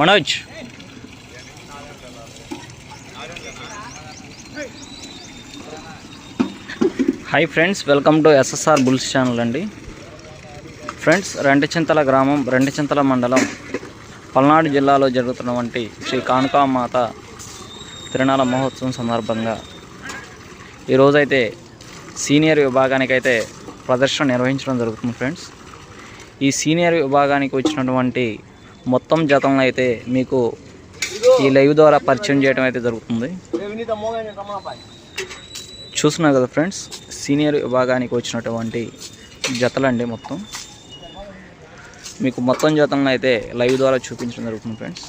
Manoj. Hi friends welcome to SSR bulls channel అండి. Friends Rentachintala గ్రామం రెంటచింతల మండలం పల్నాడు జిల్లాలో జరుగుతున్నటువంటి శ్రీ కానుకామాత తిరుణాల మహోత్సవం సందర్భంగా ఈరోజైతే సీనియర్ విభాగానికైతే ప్రదర్శన నిర్వహించడం జరుగుతుంది ఫ్రెండ్స్ ఈ సీనియర్ విభాగానికి వచ్చినటువంటి మొత్తం జతంలో అయితే మీకు ఈ లైవ్ ద్వారా పరిచయం చేయడం అయితే జరుగుతుంది. చూస్తున్నారు కదా ఫ్రెండ్స్ సీనియర్ విభాగానికి వచ్చినటువంటి జతలండి మొత్తం. మీకు మొత్తం జతంలో అయితే లైవ్ ద్వారా చూపించడం జరుగుతుంది ఫ్రెండ్స్.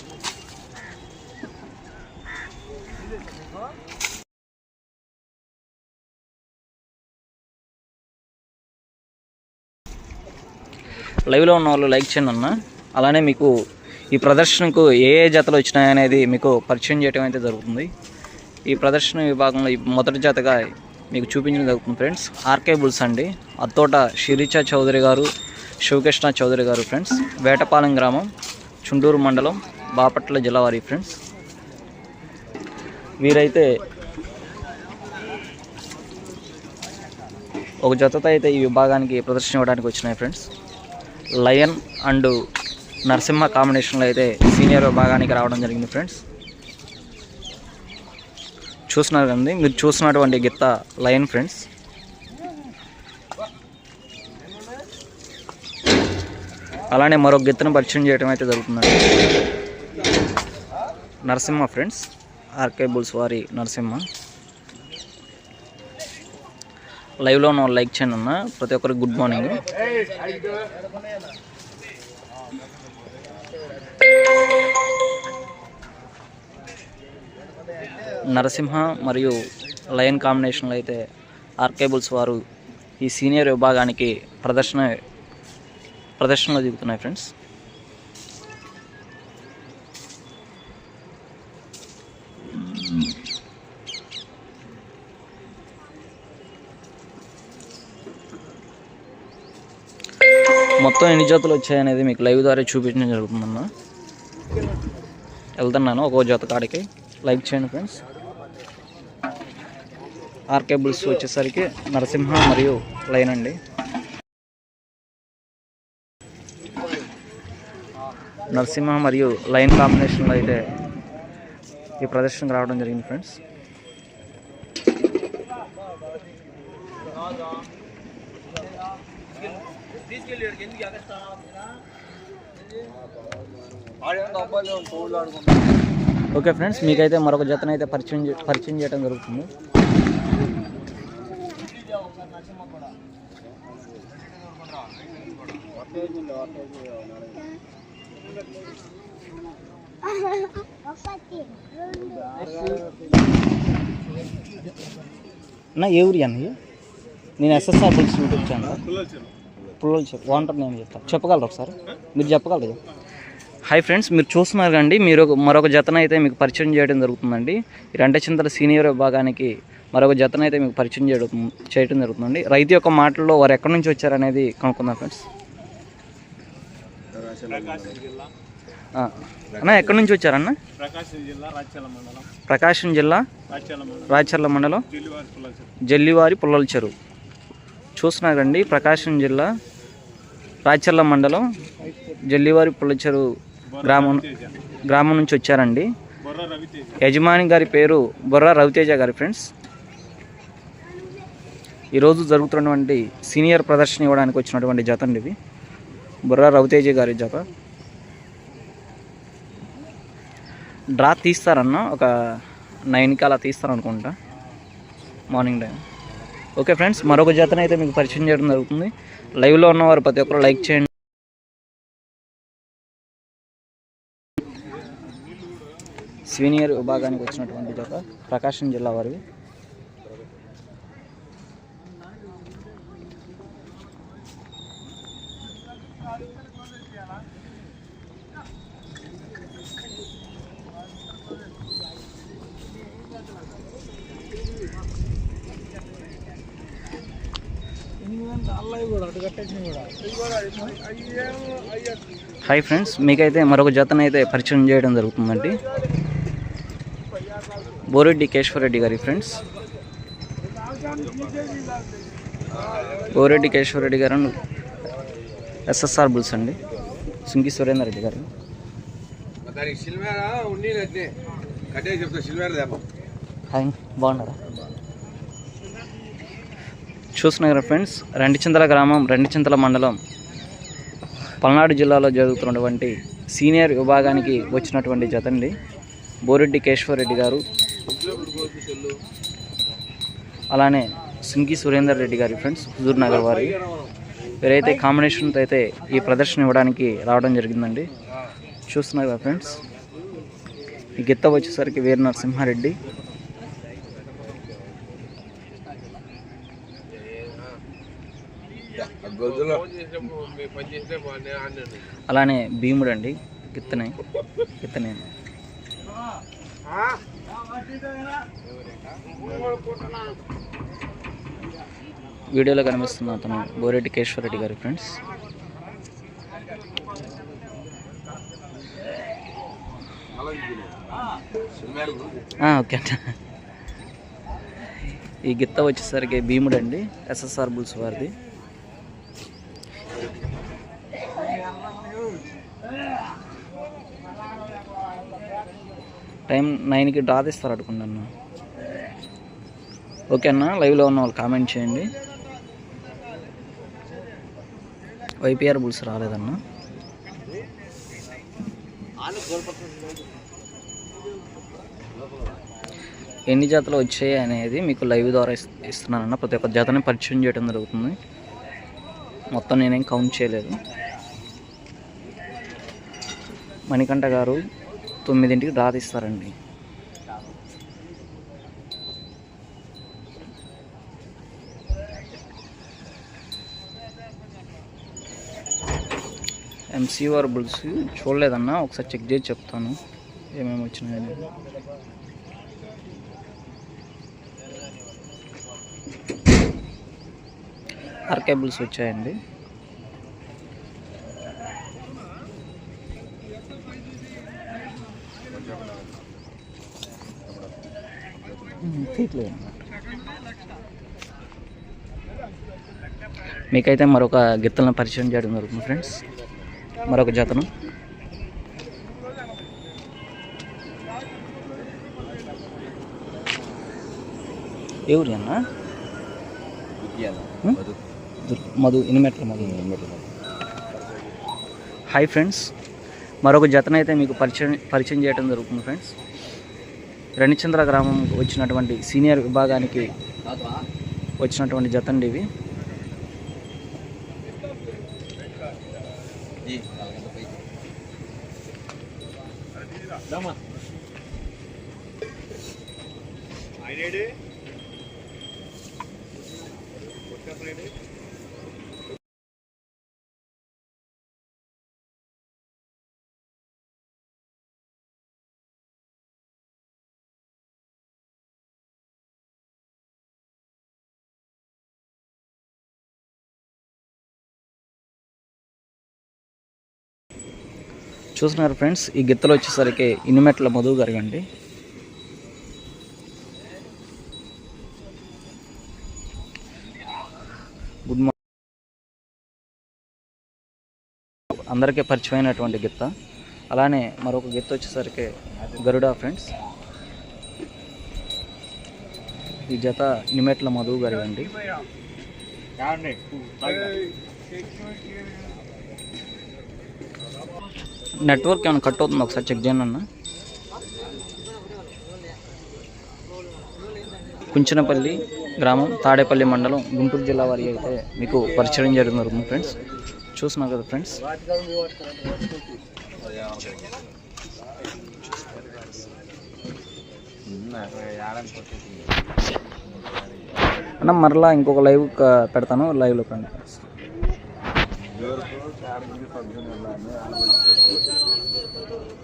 లైవ్లో ఉన్న వాళ్ళు లైక్ చేయండి అన్న. అలానే మీకు ఈ ప్రదర్శనకు ఏ ఏ జతలు వచ్చినాయి అనేది మీకు పరిచయం చేయడం అయితే జరుగుతుంది. ఈ ప్రదర్శన విభాగంలో మొదటి జతగా మీకు చూపించడం జరుగుతుంది ఫ్రెండ్స్. ఆర్కే బుల్స్ అండి. అత్తోట శిరీచ చౌదరి గారు శివకృష్ణ చౌదరి గారు ఫ్రెండ్స్. వేటపాలెం గ్రామం చుండూరు మండలం బాపట్ల జిల్లా వారి ఫ్రెండ్స్. వీరైతే ఒక జతతో అయితే ఈ విభాగానికి ప్రదర్శన ఇవ్వడానికి వచ్చినాయి ఫ్రెండ్స్. లయన్ అండ్ నరసింహ కాంబినేషన్లో అయితే సీనియర్ విభాగానికి రావడం జరిగింది ఫ్రెండ్స్. చూస్తున్నారు కదండి మీరు చూస్తున్నటువంటి గిత్త లయన్ ఫ్రెండ్స్. అలానే మరొక గిత్తను పరిచయం చేయడం అయితే జరుగుతుందండి. నరసింహ ఫ్రెండ్స్ ఆర్కే బుల్స్ వారి నరసింహ. లైవ్లో ఉన్న లైక్ చేయండి అన్న. ప్రతి ఒక్కరికి గుడ్ మార్నింగ్. నరసింహ మరియు లయన్ కాంబినేషన్లో అయితే ఆర్కేబుల్స్ వారు ఈ సీనియర్ విభాగానికి ప్రదర్శన ప్రదర్శనలో దిగుతున్నాయి ఫ్రెండ్స్. మొత్తం ఎన్ని జతలు వచ్చాయనేది మీకు లైవ్ ద్వారా చూపించడం జరుగుతుందన్న వెళ్తున్నాను ఒక్కో జత కాడికి. లైక్ చేయండి ఫ్రెండ్స్. ఆర్కేబుల్స్ వచ్చేసరికి నరసింహ మరియు లైన్ అండి. నరసింహ మరియు లైన్ కాంబినేషన్లో అయితే ఈ ప్రదర్శనకు రావడం జరిగింది ఫ్రెండ్స్. ఓకే ఫ్రెండ్స్ మీకైతే మరొక జతను అయితే పరిచయం పరిచయం చేయడం జరుగుతుంది. అన్న ఏ ఊరి అన్న ఇది? నేను ఎస్ఎస్ఆర్ బుల్స్ యూట్యూబ్ ఛానల్ పుల్లల ఓనర్ నేను చెప్తాను చెప్పగలరు ఒకసారి? మీరు చెప్పగలరు? హాయ్ ఫ్రెండ్స్ మీరు చూస్తున్నారు కండి మీరు మరొక జతన అయితే మీకు పరిచయం చేయడం జరుగుతుందండి. ఈ రెంట చింతల సీనియర్ విభాగానికి మరొక జతన అయితే మీకు పరిచయం చేయడం చేయడం జరుగుతుందండి. రైతు యొక్క మాటల్లో వారు ఎక్కడి నుంచి వచ్చారనేది కనుక్కుందాం ఫ్రెండ్స్. అన్న ఎక్కడి నుంచి వచ్చారన్న? ప్రకాశం జిల్లా రాజ్యాల మండలం. ప్రకాశం జిల్లా రాజ్యాల మండలం. రాచర్ల మండలం. జిల్లివారి పుల్లచెరు జల్లివారి పుల్లల చెరువు. చూస్తున్నారండి ప్రకాశం జిల్లా రాచర్ల మండలం జల్లివారి పుల్లచెరు గ్రామం గ్రామం నుంచి వచ్చారండి. యజమాని గారి పేరు బొర్రా రవితేజ గారి ఫ్రెండ్స్. ఈరోజు జరుగుతున్నటువంటి సీనియర్ ప్రదర్శన ఇవ్వడానికి వచ్చినటువంటి జత అండి ఇది. బుర్రా రవితేజ గారి జత. డ్రా తీస్తారన్న ఒక నైన్కి అలా తీస్తారనుకుంటా. Morning time. ఓకే ఫ్రెండ్స్ మరొక జతను అయితే మీకు పరిచయం చేయడం జరుగుతుంది. లైవ్లో ఉన్నవారు ప్రతి ఒక్కరు లైక్ చేయండి. సీనియర్ విభాగానికి వచ్చినటువంటి జత ప్రకాశం జిల్లా వారివి హాయ్ ఫ్రెండ్స్ మీకైతే మరొక జతను అయితే పరిచయం చేయడం జరుగుతుందండి. బోరెడ్డి కేశవరెడ్డి గారి ఫ్రెండ్స్. బోరెడ్డి కేశవరెడ్డి గారు ఎస్ఎస్ఆర్ బుల్స్ అండి. సుంకి సురేందర్ రెడ్డి గారు. దానికి సిల్వేరా ఉండి కట్టే చెప్తా సిల్వేర్ దేపం హాయ్ బాగున్నారా? చూస్తున్నారు ఫ్రెండ్స్ రెండిచింతల గ్రామం రెండిచింతల మండలం పల్నాడు జిల్లాలో జరుగుతున్నటువంటి సీనియర్ విభాగానికి వచ్చినటువంటి జతండి. బోరెడ్డి కేశవరెడ్డి గారు అలానే సింగి సురేందర్ రెడ్డి గారి ఫ్రెండ్స్ హుజూర్ నగర్ వారి. వీరైతే కాంబినేషన్తో అయితే ఈ ప్రదర్శన ఇవ్వడానికి రావడం జరిగిందండి. చూస్తున్నారు ఫ్రెండ్స్ ఈ గిత్త వచ్చేసరికి వీర నరసింహారెడ్డి అలానే భీముడు అండి గిత్తనే. గిత్తనే వీడియోలో కనిపిస్తున్న అతను బోరెడ్డి కేశ్వరరెడ్డి గారి ఫ్రెండ్స్. ఓకే అండి ఈ గిత్త వచ్చేసరికి భీముడు అండి ఎస్ఎస్ఆర్ బుల్స్ వారిది. టైం నైన్కి డ్రా తీస్తారు అనుకున్నాను ఓకే అన్న లైవ్లో ఉన్న వాళ్ళు కామెంట్ చేయండి. వైపీఆర్ బుల్స్ రాలేదన్న. ఎన్ని జాతలు వచ్చాయి అనేది మీకు లైవ్ ద్వారా ఇస్తున్నానన్న. ప్రతి ఒక్క జాతని పరిచయం చేయడం జరుగుతుంది. మొత్తం నేనేం కౌంట్ చేయలేదు. మణికంఠ గారు తొమ్మిదింటికి డ్రా తీస్తారండి ఎంసీఆర్ బుల్స్ చూడలేదన్నా ఒకసారి చెక్ చేసి చెప్తాను. ఏమేమి వచ్చినాయని ఆర్కే బుల్స్ వచ్చాయండి. తీయట్లేదు మీకైతే మరొక గిత్తలను పరిచయం చేయడం జరుగుతుంది ఫ్రెండ్స్ మరొక జతను. ఊరి అన్న మధు ఇనిమెట్ల మధు. హాయ్ ఫ్రెండ్స్ మరొక జతనైతే మీకు పరిచయం పరిచయం చేయడం జరుగుతుంది ఫ్రెండ్స్ రణిచంద్ర గ్రామం వచ్చినటువంటి సీనియర్ విభాగానికి వచ్చినటువంటి జతండి ఇవి. చూస్తున్నారు ఫ్రెండ్స్ ఈ గిత్తలు వచ్చేసరికి ఇనుమెట్ల మధు గారి గుడ్ మార్నింగ్ అందరికీ పరిచయమైనటువంటి గిత్త. అలానే మరొక గిత్త వచ్చేసరికి గరుడా ఫ్రెండ్స్. ఈ జత నిమెట్ల మధు గారి అండి నెట్వర్క్ ఏమైనా కట్ అవుతుంది ఒకసారి చెక్ చేయండి అన్న. కుంచనపల్లి గ్రామం తాడేపల్లి మండలం గుంటూరు జిల్లా వారి అయితే మీకు పరిచయం జరుగుతున్నారు జరుగుతుంది ఫ్రెండ్స్. చూసినా కదా ఫ్రెండ్స్. అన్న మరలా ఇంకొక లైవ్ పెడతాను లైవ్లో కండి どうぞ。